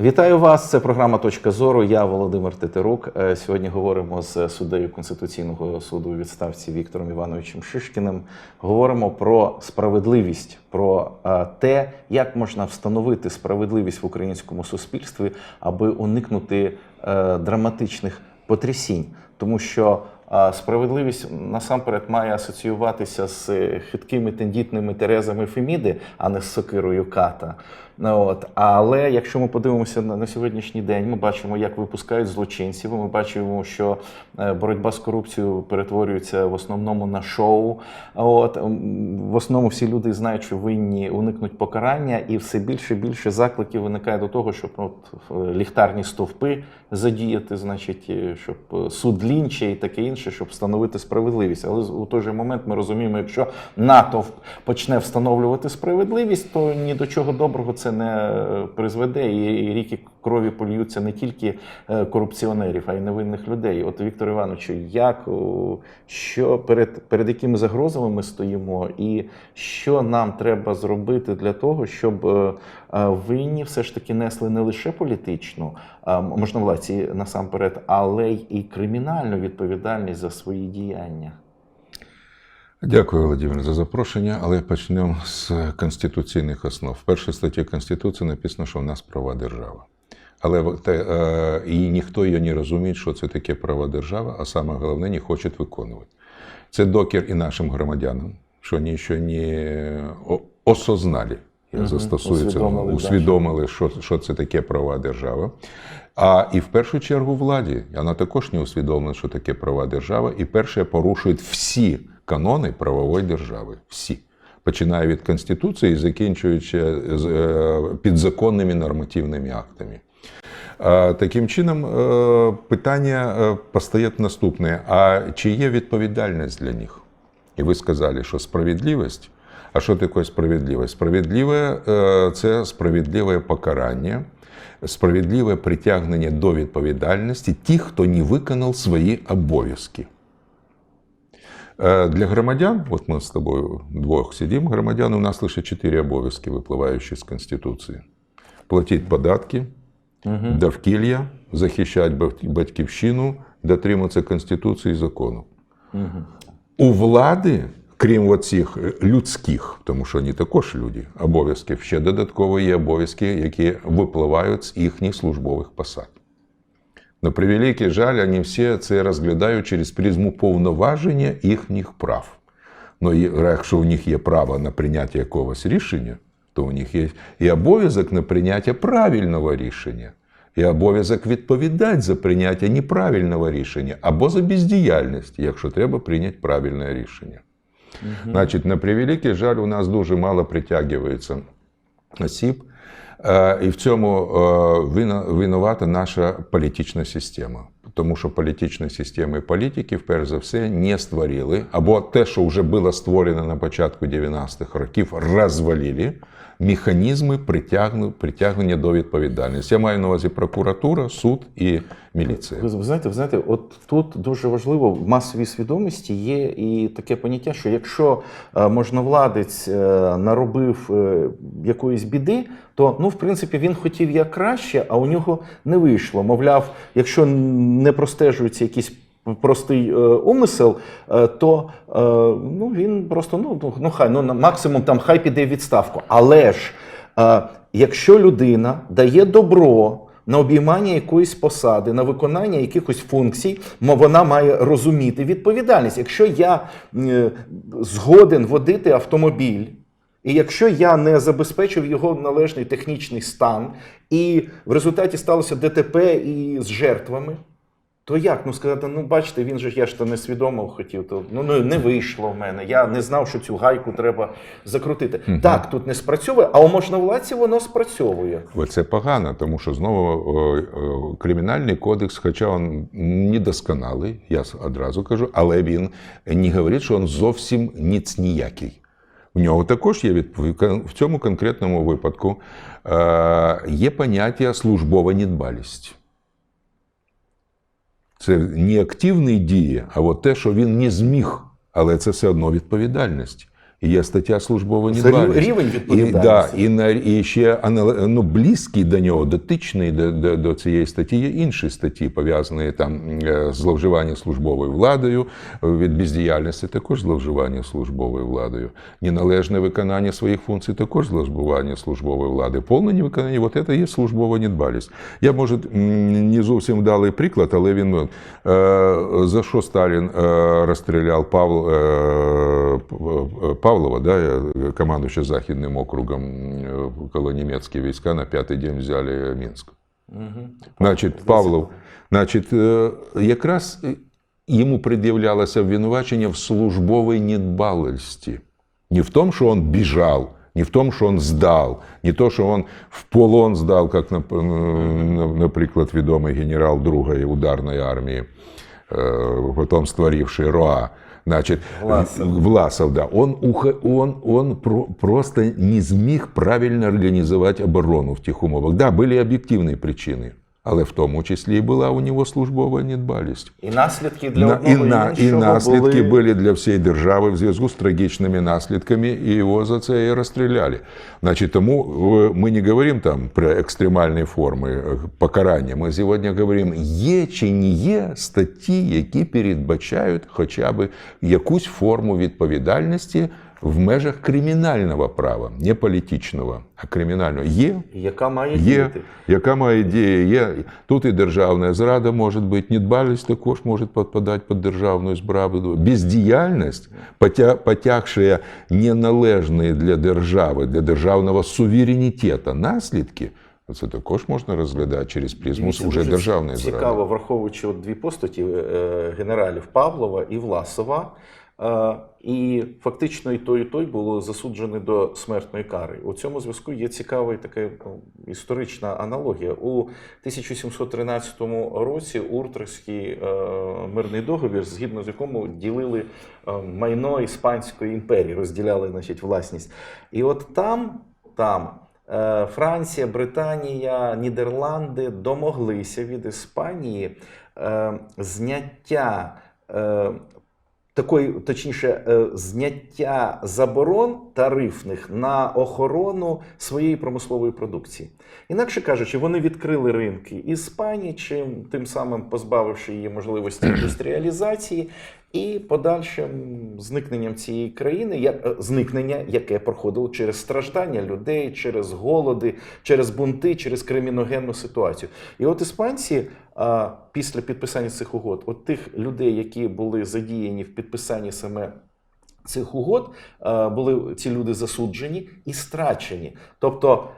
Вітаю вас. Це програма Точка зору. Я Володимир Тетерук. Е, Сьогодні говоримо з суддею Конституційного суду у відставці Віктором Івановичем Шишкіним. Говоримо про справедливість, про е, те, як можна встановити справедливість в українському суспільстві, аби уникнути е, драматичних потрясінь, тому що справедливість насамперед має асоціюватися з хиткими тендітними Терезами Феміди, а не з сокирою ката. Ну, От. Але якщо ми подивимося на, на сьогоднішній день, ми бачимо, як випускають злочинців. Ми бачимо, що е, боротьба з корупцією перетворюється в основному на шоу. От в основному всі люди знають, що винні уникнуть покарання, і все більше і більше закликів виникає до того, щоб от, ліхтарні стовпи задіяти, значить, щоб е, суд лінча і таке інше, щоб встановити справедливість. Але у той же момент ми розуміємо, якщо натовп почне встановлювати справедливість, то ні до чого доброго це не е, призведе, і ріки крові польються не тільки е, корупціонерів, а й невинних людей. От Віктор Івановичу, як що перед, перед якими загрозами ми стоїмо, і що нам треба зробити для того, щоб е, винні все ж таки несли не лише політичну можновладці насамперед, але й кримінальну відповідальність за свої діяння. Дякую, Володимир, за запрошення, але почнемо з конституційних основ. В першій статті Конституції написано, що в нас права держава. Але те, е, і ніхто її не розуміє, що це таке права держава, а саме головне, не хоче виконувати. Це докір і нашим громадянам, що вони ще не осознали. Я застосую це усвідомили, усвідомили, що, що це таке права держави. А і в першу чергу владі. Вона також не усвідомлена, що таке права держави, і перше порушують всі канони правової держави. Всі. Починає від Конституції і закінчуючи з, е, підзаконними нормативними актами. Е, Таким чином, е, питання е, постає наступне: а чи є відповідальність для них? І ви сказали, що справедливість. А що таке справедливість? Справедливе е, це справедливе покарання, справедливе притягнення до відповідальності тих, хто не виконав свої обов'язки. Е, Для громадян, от ми з тобою двох сидимо, громадян, у нас лише чотири обов'язки, випливаючі з Конституції: платити податки, довкілля, захищати батьківщину, дотримуватися Конституції і закону. У влади, крім оцих людських, тому що вони також люди, обов'язків, ще додатково є обов'язки, які випливають з їхніх службових посад. На превеликий жаль, вони всі це розглядають через призму повноваження їхніх прав. Ну, якщо у них є право на прийняття якогось рішення, то у них є і обов'язок на прийняття правильного рішення, і обов'язок відповідати за прийняття неправильного рішення або за бездіяльність, якщо треба прийняти правильне рішення. Значить, на превеликий жаль, у нас дуже мало притягується осіб, Е, і в цьому е, винувата наша політична система. Тому що політична система і політики, перш за все, не створили, або те, що вже було створено на початку 90-х років, розвалили механізми притягнення до відповідальності. Я маю на увазі прокуратура, суд і міліція. Ви, ви знаєте, ви знаєте, от тут дуже важливо в масовій свідомості є і таке поняття, що якщо е, можновладець е, наробив е, якоїсь біди, то ну в принципі він хотів як краще, а у нього не вийшло. Мовляв, якщо не простежується якийсь простий е, умисел, е, то е, ну він просто ну, ну, ну хай ну максимум там хай піде відставку. Але ж якщо людина дає добро на обіймання якоїсь посади, на виконання якихось функцій, вона має розуміти відповідальність. Якщо я згоден водити автомобіль. І якщо я не забезпечив його належний технічний стан, і в результаті сталося ДТП і з жертвами, то як ну сказати, ну бачите, він же я ж то несвідомо хотів, то ну, ну не вийшло в мене. Я не знав, що цю гайку треба закрутити. Так, тут не спрацьовує, а у можновладці воно спрацьовує. Оце погано, тому що знову о, о, кримінальний кодекс, хоча він недосконалий, я одразу кажу, але він не говорить, що він зовсім ніц ніякий. В нього також є відповідь. В цьому конкретному випадку е, є поняття службова недбалість. Це не активні дії, а от те, що він не зміг, але це все одно відповідальність. Є стаття службова Це недбалість. рівень І, да, відповідальності. і, на, і ще ну, близький до нього, дотичний до, до, до цієї статті є інші статті, пов'язані там е, з зловживання службовою владою, е, від бездіяльності також зловживання службовою владою, неналежне виконання своїх функцій також зловживання службової влади, повне невиконання, от це є службова недбалість. Я, може, не зовсім вдалий приклад, але він е, за що Сталін е, розстріляв Павл, е, Павлова, да, е, командуючи Західним округом, е, коли німецькі війська на п'ятий день взяли Мінськ. Значить, Павлов, значить, е, якраз йому пред'являлося обвинувачення в службовій недбалості. Не в том, что он бежал, не в том, что он сдал, не то, что он в полон сдал, как, нап- наприклад, відомий генерал другої ударної армії, потом створивший РОА. Значит, Власов. Власов, да. Он, он, он про- просто не смог правильно организовать оборону в тех умовах. Да, были объективные причини, але в тому числі і була у нього службова недбалість. І наслідки для На, одного і, на, і наслідки були... були для всієї держави в зв'язку з трагічними наслідками, і його за це і розстріляли. Значить, тому е, ми не говоримо там про екстремальні форми е, покарання. Ми сьогодні говоримо, є чи не є статті, які передбачають хоча б якусь форму відповідальності в межах кримінального права, не політичного, а кримінального. Є яка має Є, діяти. яка має ідея, є. Тут і державна зрада може бути, недбалість також може підпадати під державну зраду. Бездіяльність, потя- потягшая неналежні для держави, для державного суверенітету наслідки, це також можна розглядати через призму вже дуже державної Цікаво, зради. враховуючи от дві постаті е, генералів Павлова і Власова. І фактично і той, і той було засуджені до смертної кари. У цьому зв'язку є цікава і така ну, історична аналогія. У 1713 році Уртрихський е, мирний договір, згідно з якому ділили е, майно Іспанської імперії, розділяли значить, власність. І от там, там Е, Франція, Британія, Нідерланди домоглися від Іспанії зняття такої, точніше, е, зняття заборон тарифних на охорону своєї промислової продукції. Інакше кажучи, вони відкрили ринки Іспанії, чим тим самим позбавивши її можливості індустріалізації і подальшим зникненням цієї країни, як е, зникнення, яке проходило через страждання людей, через голоди, через бунти, через криміногенну ситуацію. І от іспанці а, після підписання цих угод, от тих людей, які були задіяні в підписанні саме. Цих угод е, були ці люди засуджені і страчені. Тобто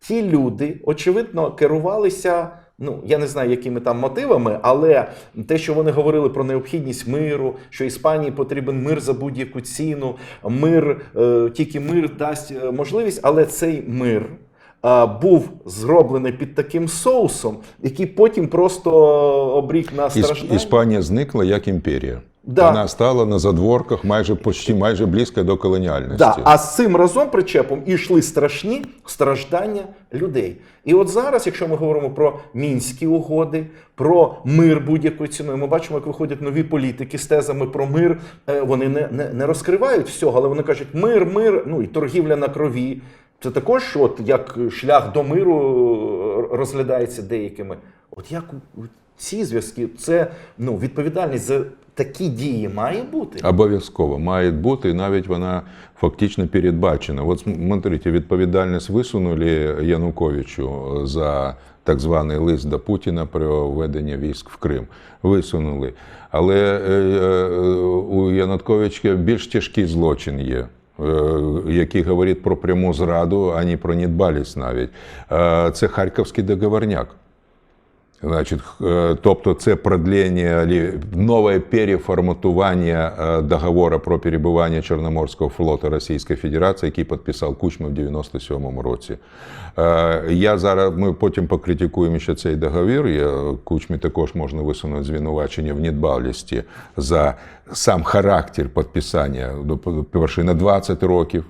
ті люди, очевидно, керувалися. Ну, я не знаю, якими там мотивами, але те, що вони говорили про необхідність миру, що Іспанії потрібен мир за будь-яку ціну, мир, е, тільки мир дасть е, можливість, але цей мир е, був зроблений під таким соусом, який потім просто обрік на страждання. Іспанія зникла як імперія. Да. Вона стала на задворках майже почти майже близько до колоніальності. Да, а з цим разом причепом ішли страшні страждання людей. І от зараз, якщо ми говоримо про мінські угоди, про мир будь-якою ціною, ми бачимо, як виходять нові політики з тезами про мир. Е, Вони не, не, не розкривають всього, але вони кажуть мир, мир, ну і торгівля на крові. Це також, от як шлях до миру е, розглядається деякими. От як ці зв'язки, це ну відповідальність за такі дії має бути. Обов'язково має бути, і навіть вона фактично передбачена. От смотрите, відповідальність висунули Януковичу за так званий лист до Путіна про введення військ в Крим. Висунули. Але е, е, у Януковича більш тяжкий злочин є. Е, Який говорить про пряму зраду, а не про недбалість навіть. Е, Це Харківський договорняк. Значить, е, тобто це продлення, нове переформатування е, договору про перебування Чорноморського флоту Російської Федерації, який підписав Кучма в 97-му році. Е, Я зараз, ми потім покритикуємо ще цей договір. Я, Кучмі також можна висунути звинувачення в недбалості за сам характер підписання, ну, перше, на 20 років.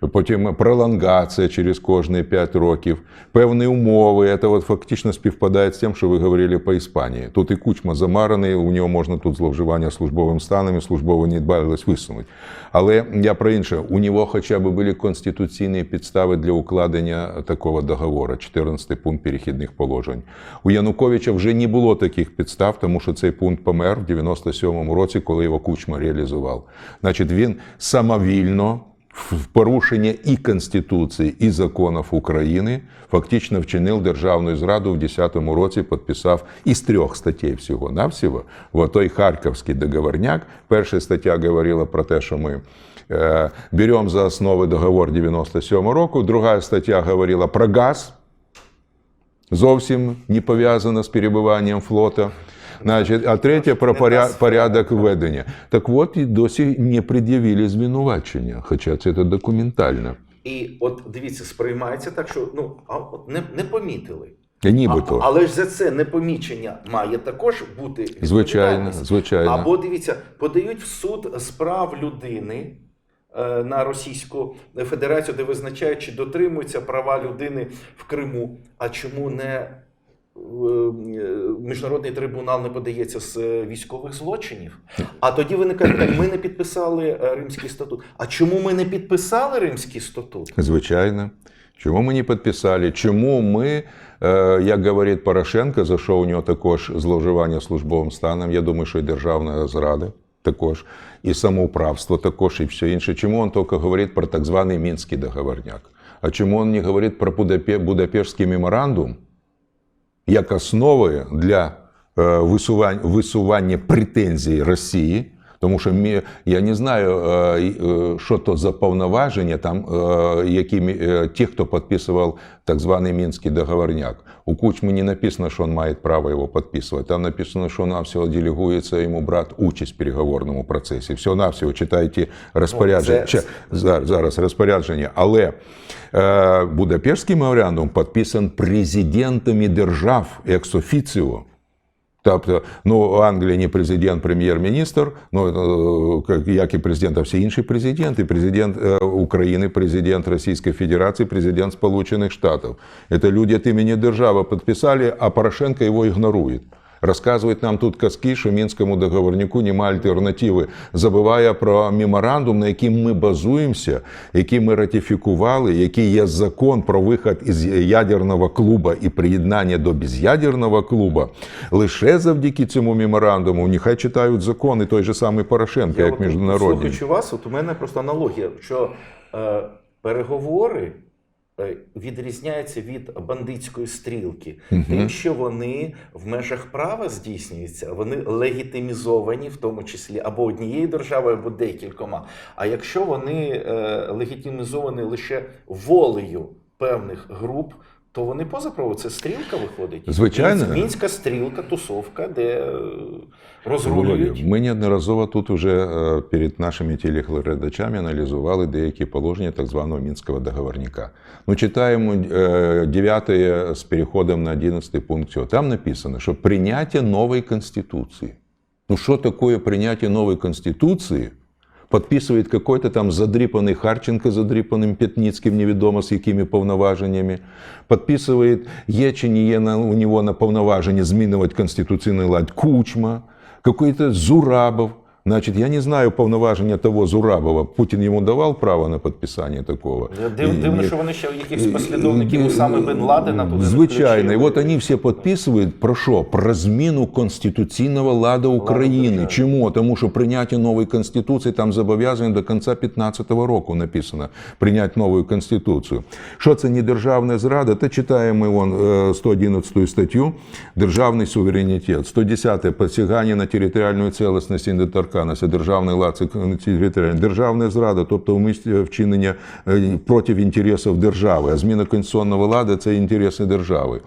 Потім пролонгація через кожні 5 років, певні умови. Це от фактично співпадає з тим, що ви говорили по Іспанії. Тут і кучма замараний, у нього можна тут зловживання службовим станом і службова недбалість висунути. Але я про інше, у нього хоча б були конституційні підстави для укладення такого договору, 14 пункт перехідних положень. У Януковича вже не було таких підстав, тому що цей пункт помер в 97-му році, коли його кучма реалізував. Значить, він самовільно в порушення і Конституції, і законів України фактично вчинив державну зраду в 2010 році, підписав із трьох статей всього-навсього. В той Харківський договорняк. Перша стаття говорила про те, що ми е, беремо за основу договор 97 року. Друга стаття говорила про газ, зовсім не пов'язана з перебуванням флота. Значить, а третє про поря- порядок ведення. Так от і досі не пред'явили звинувачення, хоча це документально. І от дивіться, сприймається так, що ну а от не, не помітили. Нібито. А, але ж за це непомічення має також бути Звичайно, звичайно. Або дивіться, подають в суд справ людини е, на Російську Федерацію, де визначають, чи дотримуються права людини в Криму. А чому не міжнародний трибунал не подається з е, військових злочинів? А тоді виникає питання, ми не підписали е, Римський статут. А чому ми не підписали Римський статут? Звичайно. Чому ми не підписали? Чому ми, е, як говорить Порошенко, за що у нього також зловживання службовим станом, я думаю, що і державна зрада також, і самоуправство також, і все інше. Чому він тільки говорить про так званий Мінський договорняк? А чому він не говорить про Будапе- Будапештський меморандум як основи для е, висування, висування претензій Росії? Тому що я не знаю, е, е, що то за повноваження, там, які ті, хто підписував так званий Мінський договорняк. У Кучмы не написано, что он мает право его подписывать. Там написано, что навсего делегуется ему брат участь в переговорному процесі. Все навсього читайте розпорядження. Це- Зараз, зараз розпорядження. Але е, Будапештський меморандум підписан президентами держав екс-офіціо. Тобто, ну, Англія не президент, прем'єр-міністр, ну, е, як і президент, а всі інші президенти. Президент е, України, президент Російської Федерації, президент Сполучених Штатів. Це люди від імені держави підписали, а Порошенко його ігнорує. Розказують нам тут казки, що Мінському договорнику немає альтернативи, забуває про меморандум, на яким ми базуємося, який ми ратифікували, який є закон про вихід із ядерного клубу і приєднання до безядерного клубу. Лише завдяки цьому меморандуму, нехай читають закони той же самий Порошенко, як от, міжнародні. Слухаючи вас, от у мене просто аналогія, що е, переговори е, відрізняються від бандитської стрілки, тим, що вони в межах права здійснюються, вони легітимізовані, в тому числі або однією державою, або декількома. А якщо вони е, легітимізовані лише волею певних груп. То вони поза правом, це стрілка виходить. Звичайно. Мінськ- Мінська стрілка, тусовка, де е, розрулюють. Ми неодноразово тут уже е, перед нашими телеглядачами аналізували деякі положення так званого Мінського договорника. Ну, читаємо 9 з переходом на 11 пункт. Там написано, що прийняття нової Конституції. Ну, что такое принятие новой Конституции? Подписывает какой-то там задрипанный Харченко, задрипанным Пятницким, невідомо з якими повноваженнями. Подписывает, є чи не є на, у него на повноваження змінювати конституційний лад Кучма, какой-то Зурабов. Значит, я не знаю повноваження того Зурабова. Путін йому давав право на підписання такого? Див, дивно, що вони ще якихось послідовників саме Бен Ладена туди Звичайно, і от вони всі підписують про що? Про зміну конституційного ладу України. держави. Чому? Тому що прийняття нової конституції там зобов'язані до кінця 15-го року написано прийняти нову конституцію. Що це не державна зрада? Та читаємо вон е, 111 статтю Державний суверенітет, 110 посягання на територіальну цілісність і недоторканність, державний лад державна зрада, тобто умисне вчинення е, проти інтересів держави. А зміна конституційного ладу це інтереси держави.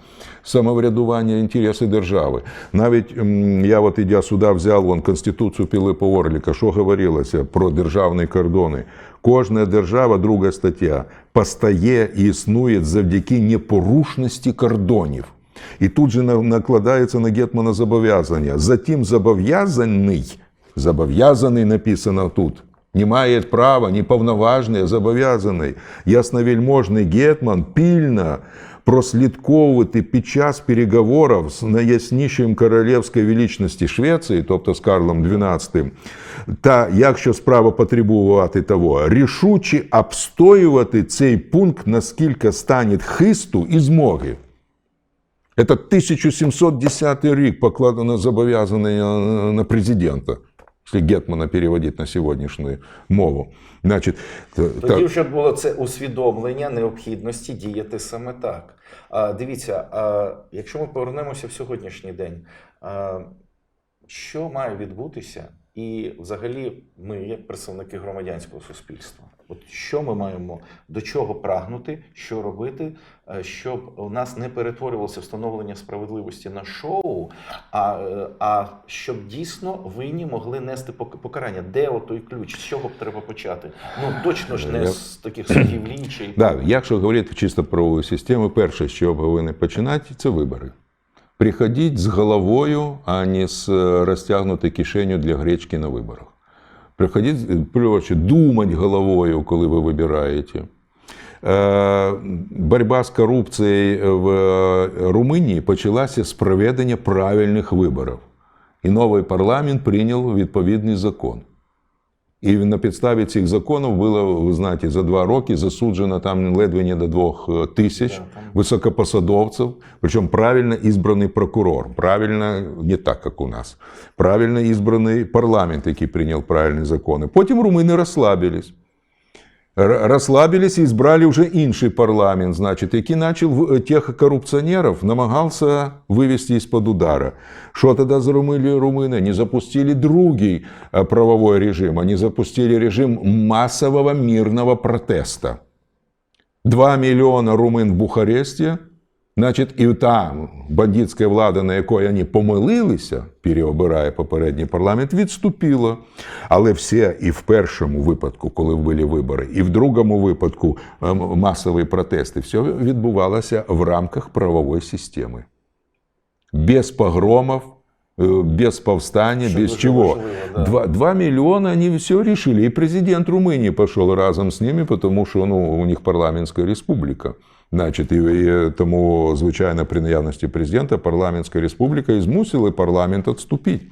Самоврядування інтереси держави. Навіть я от ідя сюди взяв вон Конституцію Пілипа Орліка, що говорилося про державні кордони. Кожна держава, друга стаття, постає і існує завдяки непорушності кордонів. І тут же накладається на Гетмана зобов'язання. Затім зобов'язаний, зобов'язаний написано тут. не має права, ні повноважний, а зобов'язаний ясновельможний гетман пільно прослідковувати під час переговорів з найяснішим королівської величності Швеції, тобто з Карлом XII, та якщо справа потребувати того, рішуче обстоювати цей пункт, наскільки стане хисту і змоги. Это 1710 рік покладено зобов'язання на президента, Якщо Гетмана переводить на сьогоднішню мову. Значить, та- Тоді вже було це усвідомлення необхідності діяти саме так. А, дивіться, а, якщо ми повернемося в сьогоднішній день, а, що має відбутися, і взагалі ми, як представники громадянського суспільства, от що ми маємо до чого прагнути, що робити, е, щоб у нас не перетворювалося встановлення справедливості на шоу, а, е, а щоб дійсно винні могли нести пок- покарання. Де отой ключ? З чого б треба почати? Ну точно ж не Я- з таких судів лінчі. Да, якщо говорити чисто про правову систему, перше, чого повинні починати, це вибори. Приходіть з головою, а не з е, розтягнутою кишеню для гречки на виборах. Приходіть, коротше, думати головою, коли ви вибираєте. Е, Боротьба з корупцією в Румунії почалася з проведення правильних виборів. І новий парламент прийняв відповідний закон. І на підставі цих законів було, ви знаєте, за два роки засуджено там ледве не до двох е, тисяч високопосадовців, причому правильно ізбраний прокурор, правильно, не так, як у нас, правильно ізбраний парламент, який прийняв правильні закони. Потім румини розслабились. Р- и і збрали вже інший парламент, значить, який почав в- тих корупціонерів намагався вивести із-під удара. Що тоді зробили румыны? Не запустили другий е, правовой режим, они запустили режим масового мирного протеста. 2 мільйони румин в Бухаресті, значить, і та бандитська влада, на якої вони помилилися, переобирає попередній парламент, відступила. Але все і в першому випадку, коли були вибори, і в другому випадку ем, масові протести, все відбувалося в рамках правової системи. Без погромов, э, без повстания, Что без чего. Два, два миллиона они все решили. И президент Румынии пошел разом с ними, потому что ну, у них парламентская республика. Значить, і, і тому, звичайно, при наявності президента парламентська республіка і змусила парламент відступити.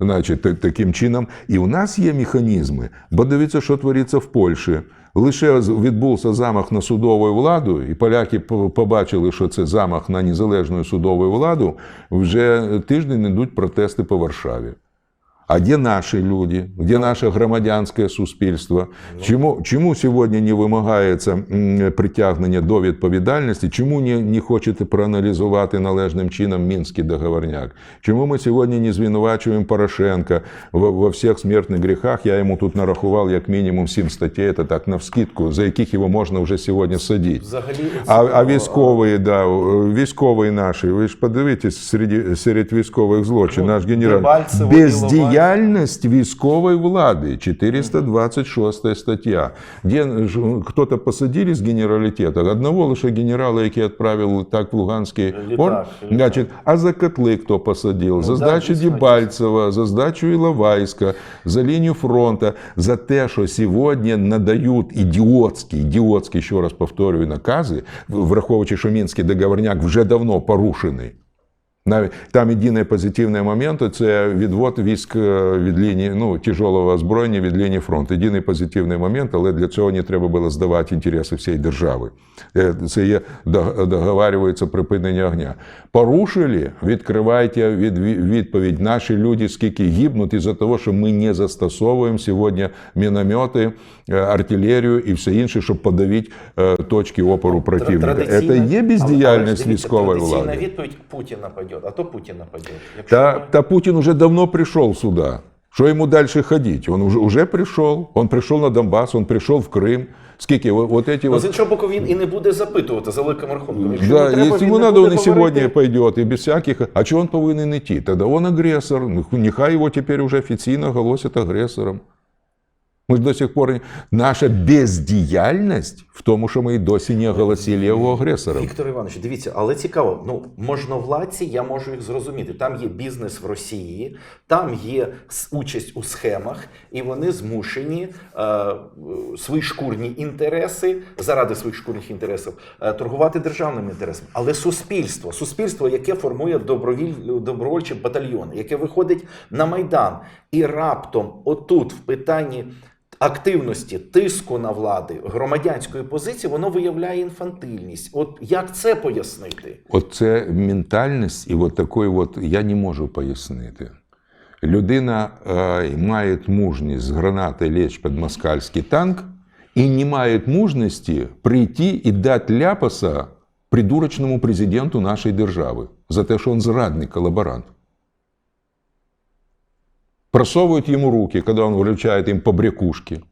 Значить, таким чином, і у нас є механізми, бо дивіться, що твориться в Польщі. Лише відбувся замах на судову владу, і поляки побачили, що це замах на незалежну судову владу. Вже тиждень йдуть протести по Варшаві. А де наші люди, де наше громадянське суспільство? Чому, чому сьогодні не вимагається притягнення до відповідальності? Чому не, не хочете проаналізувати належним чином Мінський договорняк? Чому ми сьогодні не звинувачуємо Порошенка во, во всіх смертних гріхах? Я йому тут нарахував як мінімум сім статей, це так навскидку, за яких його можна вже сьогодні садити. А, а військові, да, військові наші, ви ж подивитесь серед, серед військових злочин, Ну, наш генерал. Дебальцево, Бездіяльність військової влади, 426 стаття. Де хто-то посадили з генералітету, одного лише генерала, який відправив так в Луганський літак. а за котли хто посадив? за да, здачу Дебальцева, за здачу Іловайська, за лінію фронту, за те, що сьогодні надають ідіотські, ідіотські, ще раз повторюю, накази, враховуючи, що Мінський договорняк вже давно порушений. Навіть там єдиний позитивний момент це відвод військ е, від лінії ну, тяжелого озброєння від лінії фронту. Єдиний позитивний момент, але для цього не треба було здавати інтереси всієї держави. Е, Це є договарюється припинення огня. Порушили, відкривайте від, відповідь. Наші люди скільки гибнуть із-за того, що ми не застосовуємо сьогодні міномети, е, артилерію і все інше, щоб подавити точки опору противника. Це є бездіяльність військової традиційна влади. відповідь Путін нападе, а то Путін нападе. Якщо Та, ми- та Путин уже давно пришел сюда. Что ему дальше ходить? Он уже, уже пришел. Он пришел на Донбасс, он пришел в Крым. Скільки вот, вот эти Ну, вот... з іншого боку, він і не буде запитувати за великим рахунком. Якщо Да, йому треба, если він ему не надо, он и сегодня пойдет, без всяких... А чего он повинен идти? Тогда он агрессор. Ну, Нехай его теперь уже официально оголосят агрессором. Ми ж до сих пор наша бездіяльність в тому, що ми й досі не оголосили його агресором. Віктор Іванович, дивіться, але цікаво. Ну можновладці, я можу їх зрозуміти. Там є бізнес в Росії, там є участь у схемах, і вони змушені е, свої шкурні інтереси заради своїх шкурних інтересів е, торгувати державним інтересом. Але суспільство, суспільство, яке формує добровіль, добровольчі батальйони, яке виходить на майдан, і раптом, отут, в питанні активності, тиску на влади, громадянської позиції, воно виявляє інфантильність. От як це пояснити? Оце ментальність, і от такої, от я не можу пояснити. Людина е, має мужність з гранати лечь під москальський танк і не має мужності прийти і дати ляпаса придурочному президенту нашої держави за те, що він зрадник, колаборант. Просовывают ему руки, когда он вручает им побрякушки.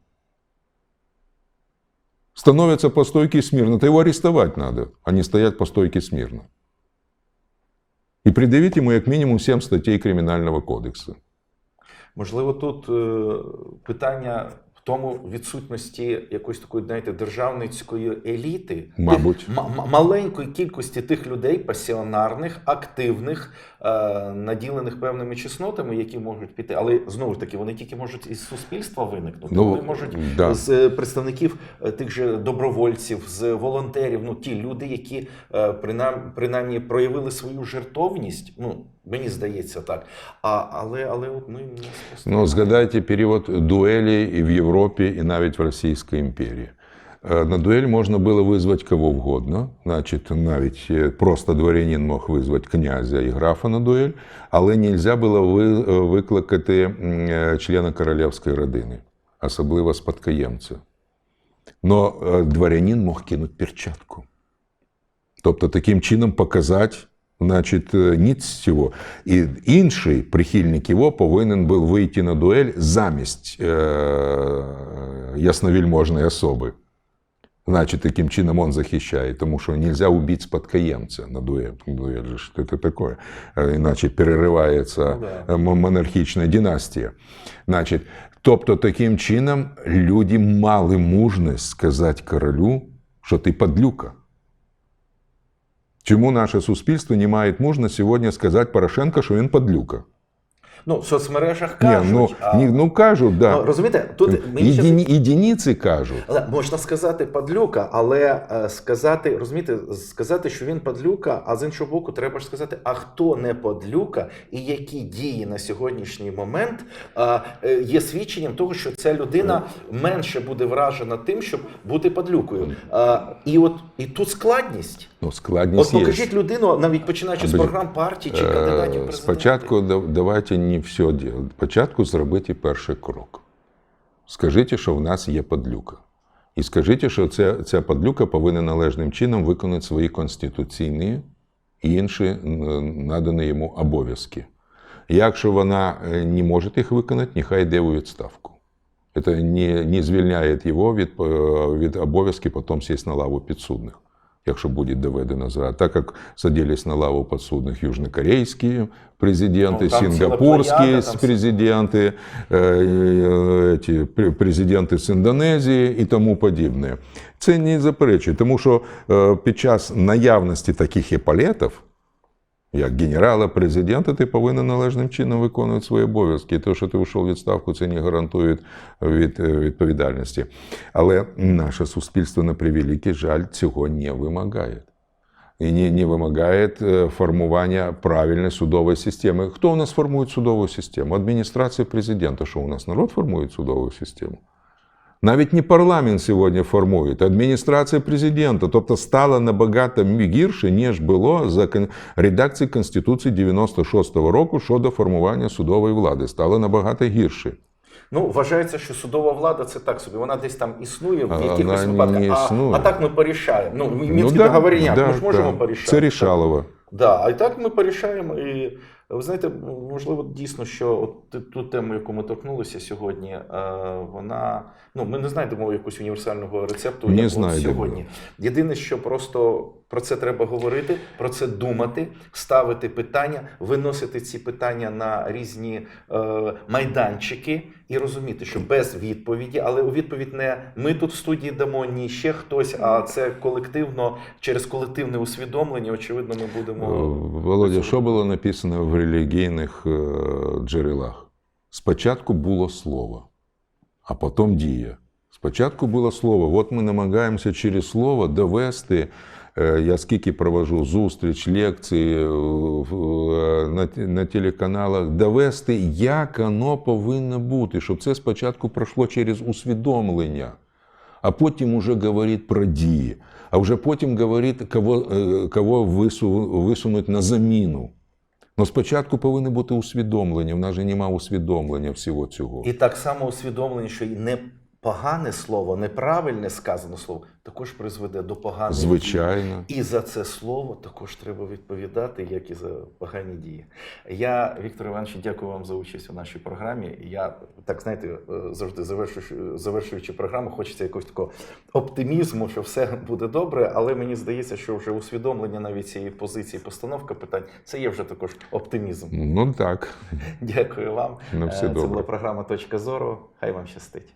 Становятся по стойке смирно. Это его арестовать надо, а не стоять по стойке смирно. І придавити йому як мінімум 7 статей Кримінального кодексу. Можливо, тут е, питання в тому відсутності якоїсь такої, знаєте, державницької еліти, Мабуть. Ма- маленької кількості тих людей, пасіонарних, активних, наділених певними чеснотами, які можуть піти. Але знову ж таки, вони тільки можуть із суспільства виникнути. Ну, вони можуть да. з е, представників е, тих же добровольців, з волонтерів. Ну ті люди, які е, принаймні, принаймні проявили свою жертовність. Ну мені здається так. А але але от ми. Ну, згадайте період дуелі і в Європі, і навіть в Російській імперії. Е, На дуель можна було визвати кого вгодно, значить, навіть е, просто дворянин мог визвати князя і графа на дуель, але не можна було е, викликати члена королівської родини, особливо спадкоємця. Но дворянин мог кинути перчатку. Тобто таким чином показати, значить, ніц цього. І інший прихильник його повинен був вийти на дуель замість е- ясновельможної особи. Значить, таким чином він захищає, тому що не можна убити спадкоємця на дуель. Дуель же таке. Е, Іначе переривається Ну е, монархічна династія. Значить, тобто, таким чином люди мали мужність сказати королю, що ти падлюка. Чому наше суспільство не має мужності сьогодні сказати Порошенко, що він падлюка? Ну, в соцмережах Ні, кажуть. ну, а, ні, ну кажуть, да. ну, розумієте, тут мені щас- єдиниці кажуть. Але можна сказати падлюка, але е, сказати, розумієте, сказати, що він падлюка, а з іншого боку, треба ж сказати, а хто не падлюка, і які дії на сьогоднішній момент е, е, є свідченням того, що ця людина менше буде вражена тим, щоб бути падлюкою. Е, і от і тут складність. Ну, От складність є. покажіть людину, навіть починаючи з програм партії чи Е, кандидатів. Спочатку давайте не все робити. Спочатку зробити перший крок. Скажіть, що в нас є падлюка. І скажіть, що ця, ця падлюка повинна належним чином виконати свої конституційні і інші надані йому обов'язки. Якщо вона е, не може їх виконати, нехай йде у відставку. Це не, не звільняє його від, е, від обов'язків потім сісти на лаву підсудних, якщо буде доведено зрада. Так як садились на лаву підсудних южнокорейські президенти, Ну, плеяда, президенти, е, е, пр- президенти з Індонезії і тому подібне. Це не заперечує, тому що е, під час наявності таких епалетів, як генерала, президента, ти повинен належним чином виконувати свої обов'язки. І те, що ти вийшов у відставку, це не гарантує від е, відповідальності. Але наше суспільство, на превеликий жаль, цього не вимагає. І не, не вимагає е, формування правильної судової системи. Хто у нас формує судову систему? Адміністрація президента. Що у нас народ формує судову систему? Навіть не парламент сьогодні формує, а адміністрація президента. Тобто стало набагато гірше, ніж було за редакцією Конституції 96-го року щодо формування судової влади. Стало набагато гірше. Ну, вважається, що судова влада це так собі. Вона десь там існує в якихось випадках. А, а так ми порішаємо. Ну, мінські да, договорення да, ми ж можемо да. порішати. Це рішалово. Да, а і так ми порішаємо. І Ви знаєте, можливо, дійсно, що от ту тему, яку ми торкнулися сьогодні, е, вона ну ми не знайдемо якогось універсального рецепту Не знайдемо. сьогодні. Єдине, що просто про це треба говорити, про це думати, ставити питання, виносити ці питання на різні е, майданчики і розуміти, що без відповіді, але у відповідь не ми тут в студії дамо, ні ще хтось, а це колективно через колективне усвідомлення. Очевидно, ми будемо Володя, що було написано в релігійних е, джерелах? Спочатку було слово, а потім дія. Спочатку було слово. От ми намагаємося через слово довести. Е, Я скільки провожу зустріч, лекції е, е, на, на телеканалах, довести, як воно повинно бути, щоб це спочатку пройшло через усвідомлення, а потім уже говорить про дії, а вже потім говорить, кого, кого вису, висунуть на заміну. Ну, спочатку повинно бути усвідомлення. В нас же немає усвідомлення всього цього. І так само усвідомлення, що і не погане слово, неправильне сказане слово також призведе до поганих дій. Звичайно. І за це слово також треба відповідати, як і за погані дії. Я, Віктор Іванович, дякую вам за участь у нашій програмі. Я так знаєте, е, завжди завершуючи, завершуючи програму, хочеться якогось такого оптимізму, що все буде добре. Але мені здається, що вже усвідомлення навіть цієї позиції, постановка питань, це є вже також оптимізм. Ну так. Дякую вам. На все Е, Це добре. була програма Точка зору. Хай вам щастить.